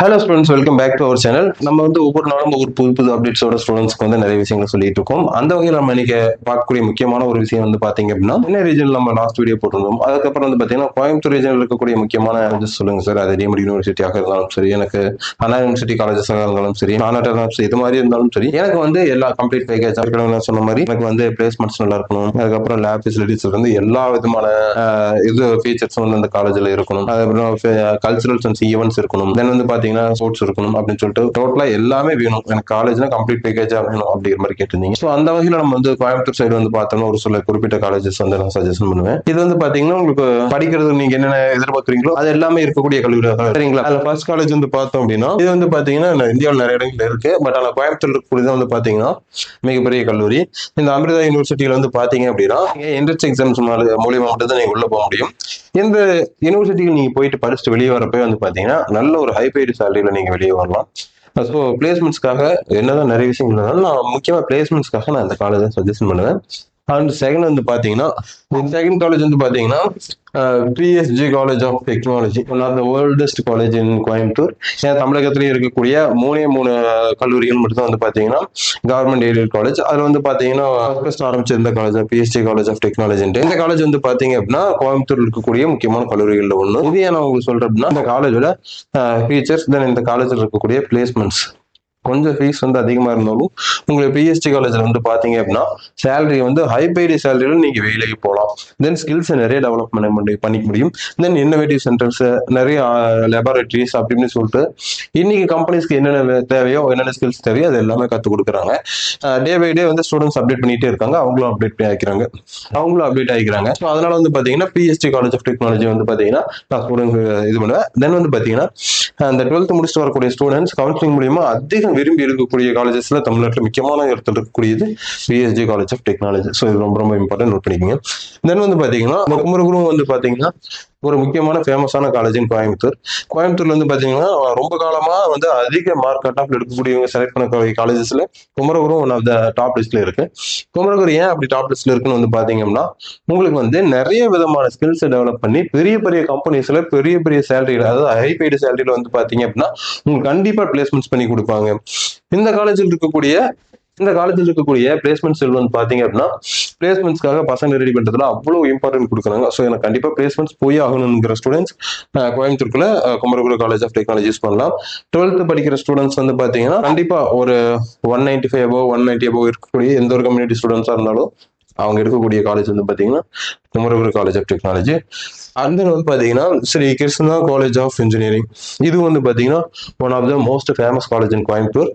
Hello students welcome back to our channel நம்ம வந்து ஒவ்வொரு நாளும் ஒவ்வொரு புது புது அப்டேட்ஸோட ஸ்டூடெண்ட்ஸ்க்கு வந்து நிறைய விஷயங்கள் சொல்லிட்டு இருக்கோம். அந்த வகையில் நம்ம இன்னைக்கு பார்க்கக்கூடிய முக்கியமான ஒரு விஷயம் வந்து பாத்தீங்க அப்படின்னா என்ன ரீஜன் நம்ம லாஸ்ட் வீடியோ போட்டிருந்தோம்? அதுக்கப்புறம் வந்து பாத்தீங்கன்னா கோயம்புத்தூர் ரீஜனில் இருக்கக்கூடிய முக்கியமான colleges சொல்லுங்க சார் அது டிஎம்டி யூனிவர்சிட்டியாக இருந்தாலும் சரி எனக்கு அண்ணா யூனிவர்சிட்டி காலேஜஸாக இருந்தாலும் சரி நானாட்ட இது மாதிரி இருந்தாலும் சரி எனக்கு வந்து எல்லா கம்ப்ளீட் பேக்கேஜ் நான் சொன்ன மாதிரி எனக்கு வந்து பிளேஸ்மெண்ட்ஸ் நல்லா இருக்கணும். அதுக்கப்புறம் லேப் ஃபெசிலிட்டிஸ் வந்து எல்லா விதமான இது ஃபீச்சர்ஸும் வந்து அந்த காலேஜில் இருக்கணும். அதுக்கப்புறம் கல்ச்சுரல்ஸ் அண்ட் ஈவெண்ட்ஸ் இருக்கணும். தென் வந்து பாத்தீங்கன்னா ஸ்போர்ட்ஸ் இருக்கணும் அப்படின்னு சொல்லிட்டு டோட்டலா எல்லாமே வேணும். எனக்கு காலேஜ்னா கம்ப்ளீட் பேக்கேஜா வேணும் அப்படிங்கிற மாதிரி கேட்டிருந்தீங்க. ஸோ அந்த வகையில் நம்ம வந்து கோயம்புத்தூர் சைடு வந்து பார்த்தோம்னா ஒரு சில குறிப்பிட்ட காலேஜஸ் வந்து நான் சஜஷன் பண்ணுவேன். இது வந்து பாத்தீங்கன்னா உங்களுக்கு படிக்கிறது நீங்க என்னென்ன எதிர்பார்க்குறீங்களோ அது எல்லாமே இருக்கக்கூடிய கல்லூரியாக சரிங்களா? அதில் ஃபர்ஸ்ட் காலேஜ் வந்து பார்த்தோம் அப்படின்னா இது வந்து பாத்தீங்கன்னா இந்தியாவில் நிறைய இடங்கள் இருக்கு. பட் ஆனால் கோயம்புத்தூர் இருக்கக்கூடியது வந்து பாத்தீங்கன்னா மிகப்பெரிய கல்லூரி. இந்த அமிர்தா யூனிவர்சிட்டியில வந்து பாத்தீங்க அப்படின்னா என்ட்ரன்ஸ் எக்ஸாம்ஸ் மூலியமா மட்டும் தான் நீங்க உள்ள போக முடியும். இந்த யூனிவர்சிட்டியில் நீங்க போயிட்டு படிச்சுட்டு வெளியே வரப்போ வந்து பாத்தீங்கன்னா நல்ல ஒரு ஹை பெய்டு சேலரியில் நீங்க வெளியே வரலாம். ஸோ பிளேஸ்மெண்ட்ஸ்க்காக என்னதான் நிறைய விஷயங்கள் இருந்தாலும் நான் முக்கியமா பிளேஸ்மெண்ட்ஸ்க்காக நான் இந்த காலேஜை சஜஷன் பண்ணுவேன். அண்ட் செகண்ட் வந்து பார்த்தீங்கன்னா செகண்ட் காலேஜ் வந்து பார்த்தீங்கன்னா PSG college of technology one of the oldest college in Coimbatore ஏன்னா தமிழகத்திலேயே இருக்கக்கூடிய மூணே மூணு கல்லூரிகள் மட்டும்தான் வந்து பார்த்தீங்கன்னா கவர்மெண்ட் எய்டட் காலேஜ் அதில் வந்து பார்த்தீங்கன்னா ஃபர்ஸ்ட் ஆரம்பிச்சிருந்த காலேஜ் பிஎஸ்டி காலேஜ் ஆஃப் டெக்னாலஜின்ட்டு இந்த காலேஜ் வந்து பார்த்தீங்க அப்படின்னா கோயம்புத்தூர் இருக்கக்கூடிய முக்கியமான கல்லூரிகளில் ஒன்று இது நான் உங்களுக்கு சொல்கிறேன் அப்படின்னா இந்த காலேஜோட ஃபீச்சர்ஸ் தென் இந்த காலேஜில் இருக்கக்கூடிய பிளேஸ்மெண்ட்ஸ் கொஞ்சம் ஃபீஸ் வந்து அதிகமாக இருந்தாலும் உங்களுக்கு பிஎஸ்டி காலேஜில் வந்து பார்த்தீங்க அப்படின்னா சேலரி வந்து ஹை பெய்டு சேலரியில நீங்கள் வேலைக்கு போகலாம். தென் ஸ்கில்ஸை நிறைய டெவலப்மெண்ட் பண்ணி பண்ணிக்க முடியும். தென் இன்னோவேட்டிவ் சென்டர்ஸ் நிறைய லெபார்டரிஸ் அப்படின்னு சொல்லிட்டு இன்னைக்கு கம்பெனிஸ்க்கு என்னென்ன தேவையோ என்னென்ன ஸ்கில்ஸ் தேவையோ அது எல்லாமே கற்றுக் கொடுக்குறாங்க. டே பை டே வந்து ஸ்டூடெண்ட்ஸ் அப்டேட் பண்ணிட்டே இருக்காங்க. அவங்களும் அப்டேட் பண்ணி ஆகிக்கிறாங்க அவங்களும் அப்டேட் ஆகிக்கிறாங்க ஸோ அதனால வந்து பார்த்தீங்கன்னா பிஎஸ்டி காலேஜ் ஆஃப் டெக்னாலஜி வந்து பார்த்தீங்கன்னா நான் ஸ்டூடெண்ட் இது பண்ணுவேன். தென் வந்து பார்த்தீங்கன்னா அந்த டுவெல்த் முடிச்சுட்டு வரக்கூடிய ஸ்டூடெண்ட்ஸ் கவுன்சிலிங் மூலியமாக அதிகம் விரும்பி இருக்கக்கூடிய காலேஜஸ்ல தமிழ்நாட்டில் முக்கியமான இடத்துல இருக்கக்கூடியது PSG college of technology so இது ரொம்ப ரொம்ப இம்பார்ட்டன்ட் நோட் பண்ணிக்கோங்க. தென் வந்து பார்த்தீங்கன்னா இந்த குமரகுரு வந்து பார்த்தீங்கன்னா ஒரு முக்கியமான ஃபேமஸான காலேஜ் இன் கோயம்புத்தூர். கோயம்புத்தூர்ல வந்து பாத்தீங்கன்னா ரொம்ப காலமா வந்து அதிக மார்க் கட் ஆஃப் எடுக்கக்கூடியவங்க செலக்ட் பண்ணக்கூடிய காலேஜஸ்ல குமரகுரும் ஒன் ஆஃப் த டாப் லிஸ்ட்ல இருக்கு. குமரகுரு ஏன் அப்படி டாப் லிஸ்ட்ல இருக்குன்னு வந்து பாத்தீங்கன்னா உங்களுக்கு வந்து நிறைய விதமான ஸ்கில்ஸை டெவலப் பண்ணி பெரிய பெரிய கம்பெனிஸ்ல பெரிய பெரிய சேலரி அதாவது ஹை பெய்டு சேலரியில வந்து பாத்தீங்க அப்படின்னா உங்களுக்கு கண்டிப்பா பிளேஸ்மெண்ட்ஸ் பண்ணி கொடுப்பாங்க. இந்த காலேஜில் இருக்கக்கூடிய இந்த காலேஜில் இருக்கக்கூடிய பிளேஸ்மெண்ட் செல் வந்து பாத்தீங்க அப்படின்னா பிளேஸ்மெண்ட்ஸ்க்காக பசங்க ரெடி பண்றதுல அவ்வளவு இம்பார்ட்டன்ட் கொடுக்குறாங்க. ஸோ எனக்கு கண்டிப்பா பிளேஸ்மெண்ட்ஸ் போய் ஆகணுங்கிற ஸ்டூடெண்ட்ஸ் கோயம்புத்தூருக்குள்ள குமரகுரு காலேஜ் ஆஃப் டெக்னாலஜிஸ் பண்ணலாம். டுவெல்த் படிக்கிற ஸ்டூடெண்ட்ஸ் வந்து பாத்தீங்கன்னா கண்டிப்பா ஒரு one ninety five above one ninety above இருக்கக்கூடிய எந்த ஒரு கம்யூனிட்டி ஸ்டூடெண்ட்ஸா இருந்தாலும் அவங்க இருக்கக்கூடிய காலேஜ் வந்து பாத்தீங்கன்னா குமரகுரு காலேஜ் ஆஃப் டெக்னாலஜி அந்த வந்து பாத்தீங்கன்னா Sri Krishna college of engineering இது வந்து பாத்தீங்கன்னா one of the most famous college in Coimbatore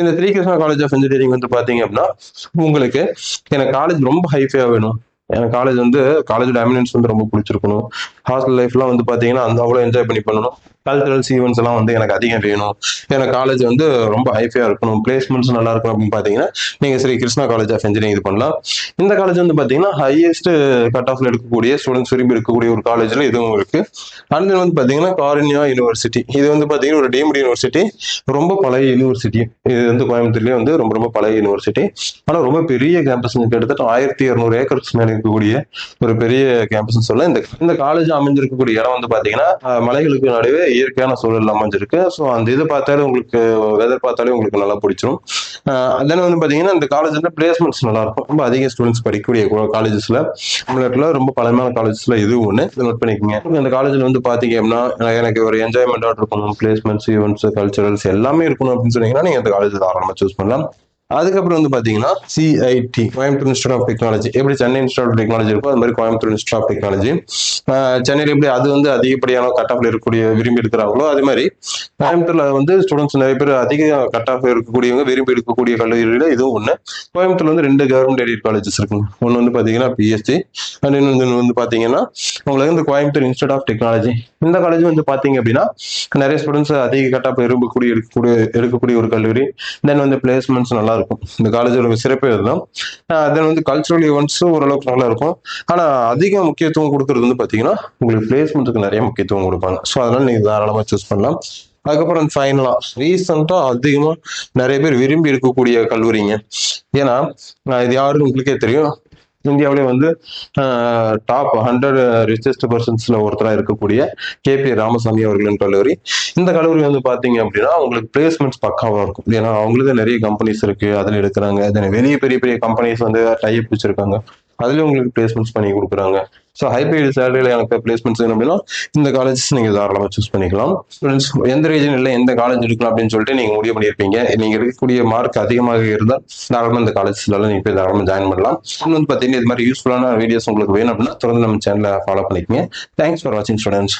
இந்த Sri Krishna college of engineering வந்து பார்த்தீங்க அப்படின்னா உங்களுக்கு எனக்கு காலேஜ் ரொம்ப ஹைஃபையாக வேணும். எனக்கு காலேஜ் வந்து காலேஜ் டாமினன்ஸ் வந்து ரொம்ப பிடிச்சிருக்கணும். ஹாஸ்டல் லைஃப்லாம் வந்து பார்த்தீங்கன்னா அந்த அவ்வளோ என்ஜாய் பண்ணி பண்ணணும். கல்ச்சுரல்ஸ் ஈவெண்ட்ஸ் எல்லாம் வந்து எனக்கு அதிகம் வேணும். எனக்கு காலேஜ் வந்து ரொம்ப ஹைஃபையா இருக்கணும். பிளேஸ்மெண்ட்ஸ் நல்லா இருக்கணும் அப்படின்னு பாத்தீங்கன்னா நீங்க Sri Krishna college of engineering இது பண்ணலாம். இந்த காலேஜ் வந்து பாத்தீங்கன்னா ஹையஸ்ட் கட் ஆஃப்ல இருக்கக்கூடிய ஸ்டூடெண்ட்ஸ் விரும்பி இருக்கக்கூடிய ஒரு காலேஜ்ல இதுவும் இருக்கு. அண்ட் வந்து பாத்தீங்கன்னா காரின்யா யூனிவர்சிட்டி இது வந்து பாத்தீங்கன்னா ஒரு டீம்டு யூனிவர்சிட்டி ரொம்ப பழைய யூனிவர்சிட்டி இது வந்து கோயம்புத்தூர்லயே வந்து ரொம்ப ரொம்ப பழைய யூனிவர்சிட்டி ஆனா ரொம்ப பெரிய கேம்பஸ் கிட்டத்தட்ட ஆயிரத்தி இருநூறு ஏக்கர்ஸ் மேல இருக்கக்கூடிய ஒரு பெரிய கேம்பஸ் சொல்ல இந்த இந்த காலேஜ் அமைஞ்சிருக்கக்கூடிய இடம் வந்து பாத்தீங்கன்னா மலைகளுக்கு நடுவே இயற்கையான சூழல் அமைஞ்சிருக்கு ஸோ அந்த இது பார்த்தாலே உங்களுக்கு வெதர் பார்த்தாலே உங்களுக்கு நல்லா பிடிச்சிரும். தென் வந்து பார்த்தீங்கன்னா இந்த காலேஜ்ல பிளேஸ்மெண்ட்ஸ் நல்லா இருக்கும். ரொம்ப அதிக ஸ்டூடெண்ட்ஸ் படிக்கக்கூடிய காலேஜஸ்ல தமிழ்நாட்டில் ரொம்ப பழமையான காலேஜஸ்ல இது ஒன்று நோட் பண்ணிக்கோங்க. இந்த காலேஜ்ல வந்து பார்த்தீங்க அப்படின்னா எனக்கு ஒரு என்ஜாய்மெண்ட்டாக இருக்கணும். பிளேஸ்மெண்ட்ஸ் ஈவெண்ட்ஸ் கல்ச்சுரல்ஸ் எல்லாமே இருக்கணும் அப்படின்னு சொன்னீங்கன்னா நீங்கள் அந்த காலேஜ் தாராளமாக சூஸ் பண்ணலாம். அதுக்கப்புறம் வந்து பாத்தீங்கன்னா CIT Coimbatore institute of technology எப்படி சென்னை இன்ஸ்டியூட் ஆஃப் டெக்னாலஜி இருக்கோ அது மாதிரி கோயம்புத்தூர் இன்ஸ்டியூட் ஆஃப் டெக்னாலஜி சென்னையில் எப்படி அது வந்து அதிகப்படியான கட் ஆஃப்ல இருக்கக்கூடிய விரும்பி எடுக்கிறாங்களோ அதே மாதிரி கோயம்புத்தூர்ல வந்து ஸ்டூடெண்ட்ஸ் நிறைய பேர் அதிக கட் ஆஃப் இருக்கக்கூடியவங்க விரும்பி எடுக்கக்கூடிய கல்லூரியில் இதுவும் ஒண்ணு. கோயம்புத்தூர்ல வந்து ரெண்டு கவர்மெண்ட் எய்டட் காலேஜஸ் இருக்குங்க ஒன்று வந்து பாத்தீங்கன்னா பிஎஸ்சி அண்ட் இன்னொன்று வந்து பாத்தீங்கன்னா உங்களுக்கு வந்து கோயம்புத்தூர் இன்ஸ்டியூட் ஆஃப் டெக்னாலஜி இந்த காலேஜ் வந்து பாத்தீங்க அப்படின்னா நிறைய ஸ்டூடெண்ட்ஸ் அதிக கட் ஆஃப் விரும்பக்கூடிய எடுக்கக்கூடிய எடுக்கக்கூடிய ஒரு கல்லூரி. தென் வந்து பிளேஸ்மெண்ட்ஸ் நல்லா இருக்கும் இந்த காலேஜோட சிறப்பு இதுதான் தென் வந்து கல்ச்சுரல் ஈவெண்ட்ஸும் ஓரளவுக்கு நல்லா இருக்கும் ஆனா அதிக முக்கியத்துவம் கொடுக்கறது வந்து பாத்தீங்கன்னா உங்களுக்கு பிளேஸ்மெண்ட்டுக்கு நிறைய முக்கியத்துவம் கொடுப்பாங்க. ஸோ அதனால நீங்க தாராளமா சூஸ் பண்ணலாம். அதுக்கப்புறம் ஃபைனலா ரீசெண்டா அதிகமா நிறைய பேர் விரும்பி இருக்கக்கூடிய கல்லூரிங்க. ஏன்னா இது யாருன்னு உங்களுக்கே தெரியும். இந்தியாவிலே வந்து டாப் ஹண்ட்ரட் ரிச்சஸ்ட் பர்சன்ஸ்ல ஒருத்தராக இருக்கக்கூடிய கேபி ராமசாமி அவர்களின் கல்லூரி. இந்த கல்லூரி வந்து பாத்தீங்க அப்படின்னா உங்களுக்கு பிளேஸ்மெண்ட்ஸ் பக்காவாக இருக்கும். ஏன்னா அவங்களுக்கு நிறைய கம்பெனிஸ் இருக்கு. அதில் எடுக்கிறாங்க. வெளியே வெளிய பெரிய பெரிய கம்பெனிஸ் வந்து டைப் வச்சிருக்காங்க. அதுலயும் உங்களுக்கு பிளேஸ்மெண்ட்ஸ் பண்ணி கொடுக்குறாங்க. ஸோ ஹைபைடு சேலரியில் எனக்கு பிளேஸ்மெண்ட்ஸ் வேணும் அப்படின்னா இந்த காலேஜஸ் நீங்கள் தாராளமாக சூஸ் பண்ணிக்கலாம். ஸ்டூடெண்ட்ஸ் எந்த ரீஜன் இல்லை எந்த காலேஜ் எடுக்கலாம் அப்படின்னு சொல்லிட்டு நீங்கள் முடிவு பண்ணியிருப்பீங்க. நீங்கள் எடுக்கக்கூடிய மார்க் அதிகமாக இருந்தால் தாராளமாக இந்த காலேஜஸ்லாம் நீங்கள் போய் தாராளமாக ஜாயின் பண்ணலாம். இன்னும் வந்து பார்த்தீங்கன்னா இது மாதிரி யூஸ்ஃபுல்லான வீடியோஸ் உங்களுக்கு வேணும் அப்படின்னா தொடர்ந்து நம்ம சேனலை ஃபாலோ பண்ணிக்கோங்க. தேங்க்ஸ் ஃபார் வாட்சிங் ஸ்டூடெண்ட்ஸ்